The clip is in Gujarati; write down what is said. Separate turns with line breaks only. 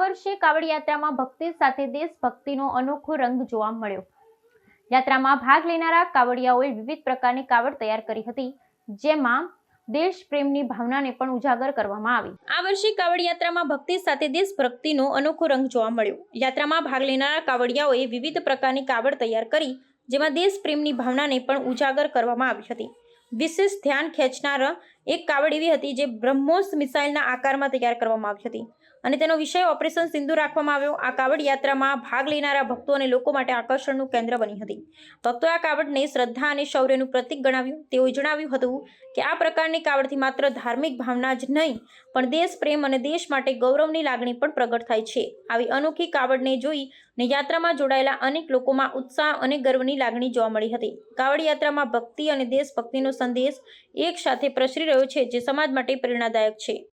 વર્ષે કાવડ યાત્રામાં ભક્તિ સાથે દેશભક્તિનો અનોખો રંગ જોવા મળ્યો. યાત્રામાં ભાગ લેનારા કાવડિયાઓએ વિવિધ પ્રકારની કાવડ તૈયાર કરી હતી, જેમાં દેશ પ્રેમની ભાવનાને પણ ઉજાગર કરવામાં આવી. આ વર્ષે કાવડ યાત્રામાં ભક્તિ સાથે દેશભક્તિનો અનોખો રંગ જોવા મળ્યો. યાત્રામાં ભાગ લેનારા કાવડિયાઓએ વિવિધ પ્રકારની કાવડ તૈયાર કરી, જેમાં દેશ પ્રેમની ભાવનાને પણ ઉજાગર કરવામાં આવી હતી. વિશેષ ધ્યાન ખેંચનાર એક કાવડ એવી હતી જે બ્રહ્મોસ મિસાઇલના આકારમાં તૈયાર કરવામાં આવી હતી. અને તેનો વિષય ઓપરેશન સિંધુ રાખવામાં આવ્યો. આ કાવડ યાત્રામાં ભાગ લેનારા ભક્તો અને લોકો માટે આકર્ષણનું કેન્દ્ર બની હતી. ભક્તોએ આ કાવડને શ્રદ્ધા અને શૌર્યનું પ્રતીક ગણાવ્યું. તેઓએ જણાવ્યું હતું કે આ પ્રકારની કાવડથી માત્ર ધાર્મિક ભાવના જ નહીં, પણ દેશ પ્રેમ અને દેશ માટે ગૌરવની લાગણી પણ પ્રગટ થાય છે. આવી અનોખી કાવડને જોઈ ને યાત્રામાં જોડાયેલા અનેક લોકોમાં ઉત્સાહ અને ગર્વની લાગણી જોવા મળી હતી. કાવડ યાત્રામાં ભક્તિ અને દેશભક્તિનો સંદેશ એક સાથે પ્રસરી રહ્યો છે જે સમાજ માટે પ્રેરણાદાયક છે.